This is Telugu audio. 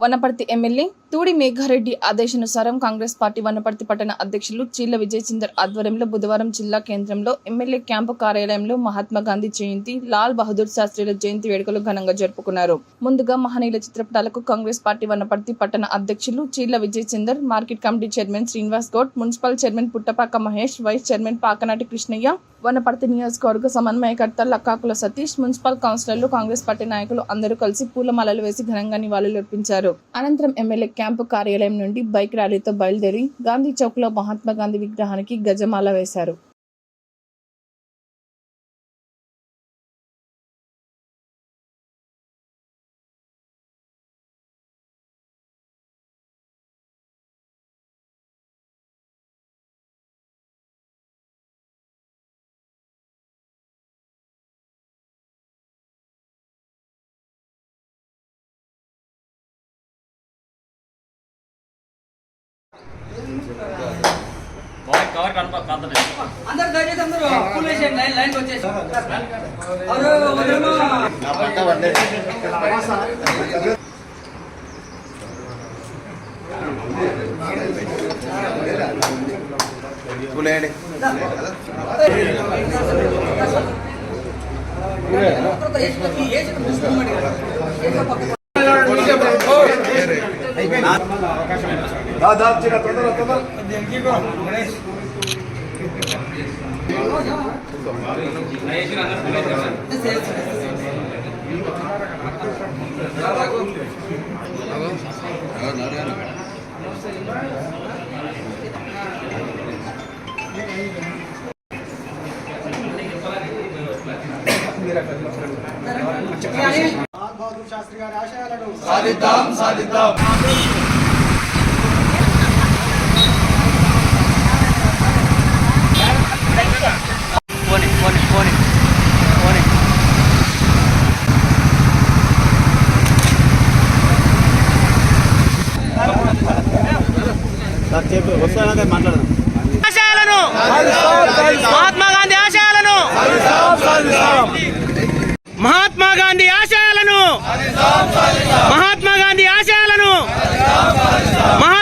వనపర్తి ఎమ్మెల్యే తూడి మేఘారెడ్డి ఆదేశానుసారం కాంగ్రెస్ పార్టీ వనపర్తి పట్టణ అధ్యక్షులు చీల విజయ్చందర్ ఆధ్వర్యంలో బుధవారం జిల్లా కేంద్రంలో ఎమ్మెల్యే క్యాంపు కార్యాలయంలో మహాత్మా గాంధీ జయంతి లాల్ బహదూర్ శాస్త్రిల జయంతి వేడుకలు ఘనంగా జరుపుకున్నారు. ముందుగా మహనీయుల చిత్రపటాలకు కాంగ్రెస్ పార్టీ వనపర్తి పట్టణ అధ్యక్షులు Cheela Vijayachandar market committee chairman Srinivas Goud municipal chairman Puttapaka Mahesh vice chairman Pakanati Krishnaiah Wanaparthy నియోజకవర్గ సమన్వయకర్త లక్కాకుల సతీష్ మున్సిపల్ కౌన్సిలర్లు కాంగ్రెస్ పార్టీ నాయకులు అందరూ కలిసి పూలమాలలు వేసి ఘనంగా నివాళులర్పించారు. అనంతరం ఎమ్మెల్యే క్యాంపు కార్యాలయం నుండి బైక్ ర్యాలీతో బయలుదేరి గాంధీ చౌక్లో మహాత్మా గాంధీ విగ్రహానికి గజమాల వేశారు. కవర్ కనప కాంతలేదు అందరు దయచేసి అందరూ పూలు వేసేయండి లైన్ లైన్కి వచ్చేసి అరే, వదిలేమా. పులేడి తర్వాత వేసి- ఈ వేసి ముసుకోమని కదా. వేసి పక్కకు. పోనీ పోనీ పోనీ పోనీ ఆశయాలను